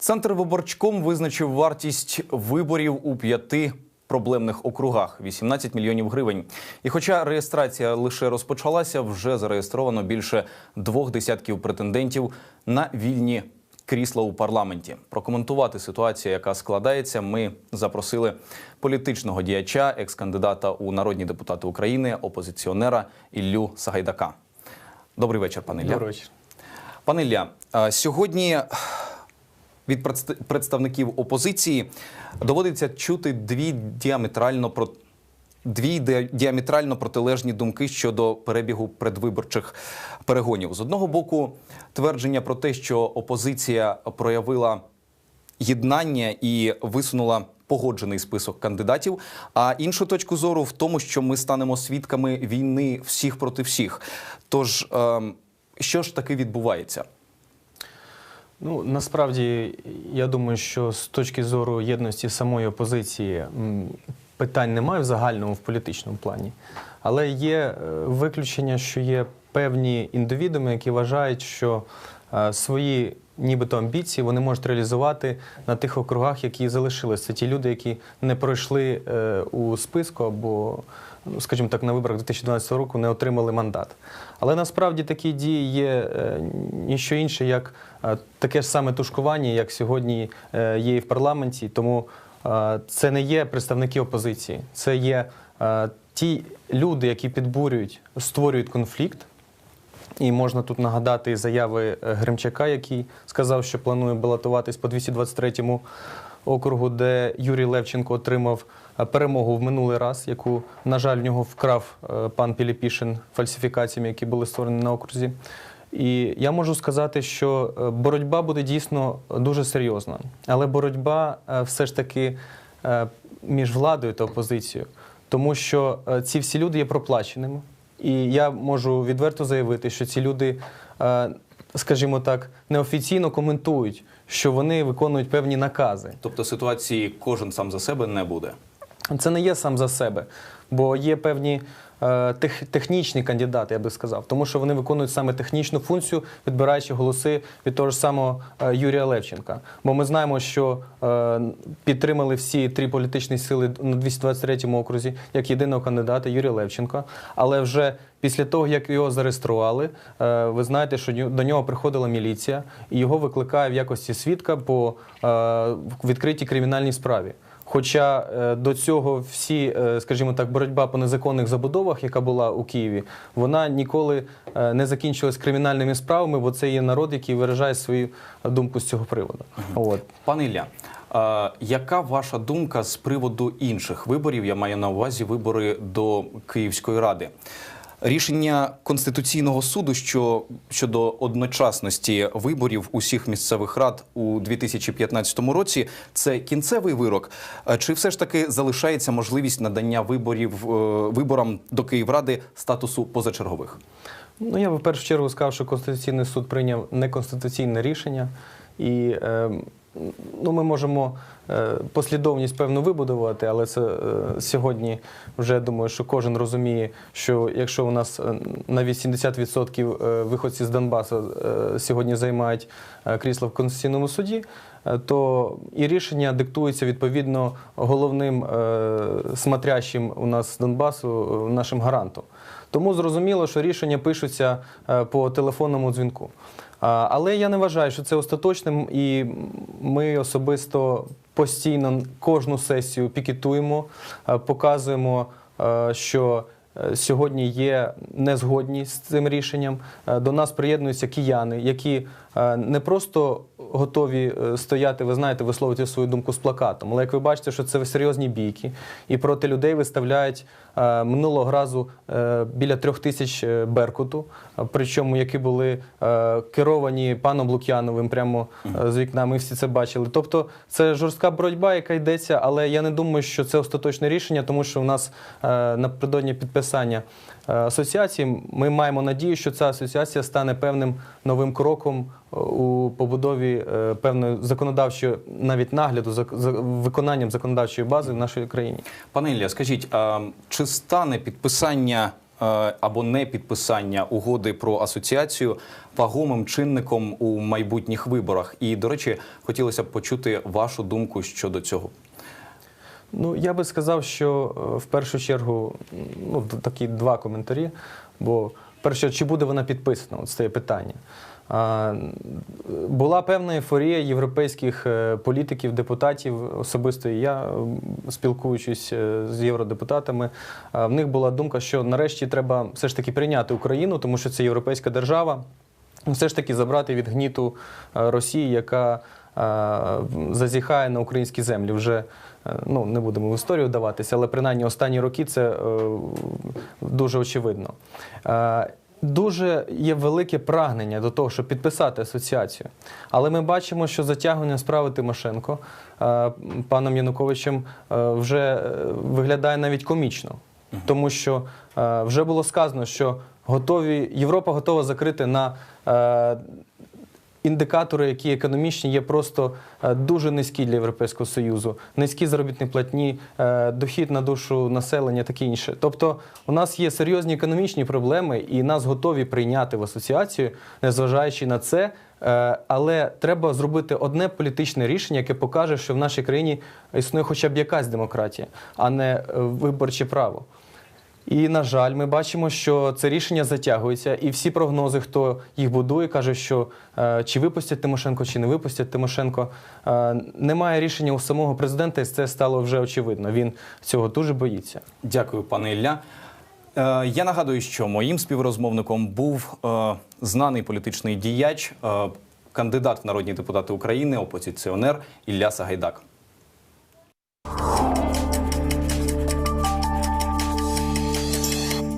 Центр виборчком визначив вартість виборів у п'яти проблемних округах 18 мільйонів гривень. І хоча реєстрація лише розпочалася, вже зареєстровано більше двох десятків претендентів на вільні крісла у парламенті. Прокоментувати ситуацію, яка складається, ми запросили політичного діяча, екс-кандидата у народні депутати України, опозиціонера Іллю Сагайдака. Добрий вечір, пане Ілля. Добрий вечір. Пане Ілля, сьогодні від предст- представників опозиції доводиться чути дві діаметрально про. Дві ді- діаметрально протилежні думки щодо перебігу предвиборчих перегонів. З одного боку, твердження про те, що опозиція проявила єднання і висунула погоджений список кандидатів. А іншу точку зору в тому, що ми станемо свідками війни всіх проти всіх. Тож, ем, що ж таки відбувається? Ну насправді я думаю, що з точки зору єдності самої опозиції питань немає в загальному в політичному плані, але є е, виключення, що є певні індивідуми, які вважають, що е, свої нібито амбіції вони можуть реалізувати на тих округах, які залишилися. Це ті люди, які не пройшли е, у списку або, ну, скажімо так, на виборах 2012 року не отримали мандат. Але насправді такі дії є е, ніщо інше, як е, таке ж саме тушкування, як сьогодні є і в парламенті. Тому це не є представники опозиції, це є ті люди, які підбурюють, створюють конфлікт. І можна тут нагадати заяви е, Гремчака, який сказав, що планує балотуватись по 223 округу, де Юрій Левченко отримав е, перемогу в минулий раз, яку, на жаль, в нього вкрав е, пан Піліпішин фальсифікаціями, які були створені на окрузі. І я можу сказати, що боротьба буде дійсно дуже серйозна, але боротьба все ж таки між владою та опозицією, тому що ці всі люди є проплаченими. І я можу відверто заявити, що ці люди, е, скажімо так, неофіційно коментують, що вони виконують певні накази. Тобто ситуації кожен сам за себе не буде. Це не є сам за себе, бо є певні е, тех, технічні кандидати, я би сказав, тому що вони виконують саме технічну функцію, відбираючи голоси від того ж самого е, Юрія Левченка. Бо ми знаємо, що е, підтримали всі три політичні сили на 223 окрузі як єдиного кандидата Юрія Левченка. Але вже після того, як його зареєстрували, ви знаєте, що до нього приходила міліція і його викликає в якості свідка по відкритій кримінальній справі. Хоча е, до цього всі, е, скажімо так, боротьба по незаконних забудовах, яка була у Києві, вона ніколи е, не закінчилась кримінальними справами, бо це є народ, який виражає свою думку з цього приводу. От. Пане Ілля, яка ваша думка з приводу інших виборів? Я маю на увазі вибори до Київської ради. Рішення Конституційного суду що, щодо одночасності виборів усіх місцевих рад у 2015 році це кінцевий вирок. Чи все ж таки залишається можливість надання виборів е, виборам до Київради статусу позачергових? Ну, я би в першу чергу сказав, що Конституційний суд прийняв неконституційне рішення, і е, ну, ми можемо е, послідовність певно вибудувати, але це е, сьогодні вже думаю, що кожен розуміє, що якщо у нас е, на 80% е, виходці з Донбасу е, сьогодні займають е, крісло в Конституційному суді, е, то і рішення диктується відповідно головним е, смотрящим у нас з Донбасу, е, нашим гарантом. Тому зрозуміло, що рішення пишуться е, по телефонному дзвінку. Але я не вважаю, що це остаточним, і ми особисто постійно кожну сесію пікетуємо, е, показуємо, е, що сьогодні є незгодні з цим рішенням. Е, До нас приєднуються кияни, які е, не просто готові е, стояти, ви знаєте, висловити свою думку з плакатом. Але як ви бачите, що це серйозні бійки, і проти людей виставляють е, минулого разу е, біля трьох тисяч е, беркуту, е, причому які були е, керовані паном Лук'яновим прямо е, з вікна. Ми всі це бачили. Тобто це жорстка боротьба, яка йдеться, але я не думаю, що це остаточне рішення, тому що у нас е, напередодні підписання е, асоціації ми маємо надію, що ця асоціація стане певним новим кроком е, у побудові е, певної законодавчої, навіть нагляду за, виконанням законодавчої бази в нашій країні. Пане Ілля, скажіть, а чи стане підписання або не підписання угоди про асоціацію вагомим чинником у майбутніх виборах? І, до речі, хотілося б почути вашу думку щодо цього. Ну, я би сказав, що е, в першу чергу ну, такі два коментарі. Бо перше, чи буде вона підписана? От стає питання. Була певна ейфорія європейських е, політиків, депутатів, особисто і я, спілкуючись е, з євродепутатами, в них була думка, що нарешті треба все ж таки прийняти Україну, тому що це європейська держава. Все ж таки забрати від гніту Росії, яка зазіхає на українські землі. Вже е, ну не будемо в історію вдаватися, але принаймні останні роки це е, дуже очевидно. Е, Дуже є велике прагнення до того, щоб підписати асоціацію. Але ми бачимо, що затягування справи Тимошенко е, паном Януковичем е, вже е, виглядає навіть комічно, тому що е, вже було сказано, що готові Європа готова закрити на е, індикатори, які економічні, є просто е, дуже низькі для Європейського Союзу, низькі заробітні платні, е, дохід на душу населення, таке інше. Тобто, у нас є серйозні економічні проблеми, і нас готові прийняти в асоціацію, незважаючи на це. Е, Але треба зробити одне політичне рішення, яке покаже, що в нашій країні існує хоча б якась демократія, а не виборче право. І, на жаль, ми бачимо, що це рішення затягується, і всі прогнози, хто їх будує, каже, що е, чи випустять Тимошенко, чи не випустять Тимошенко. Е, немає рішення у самого президента, і це стало вже очевидно. Він цього дуже боїться. Дякую, пане Ілля. Е, Я нагадую, що моїм співрозмовником був е, знаний політичний діяч, е, кандидат в народні депутати України, опозиціонер Ілля Сагайдак.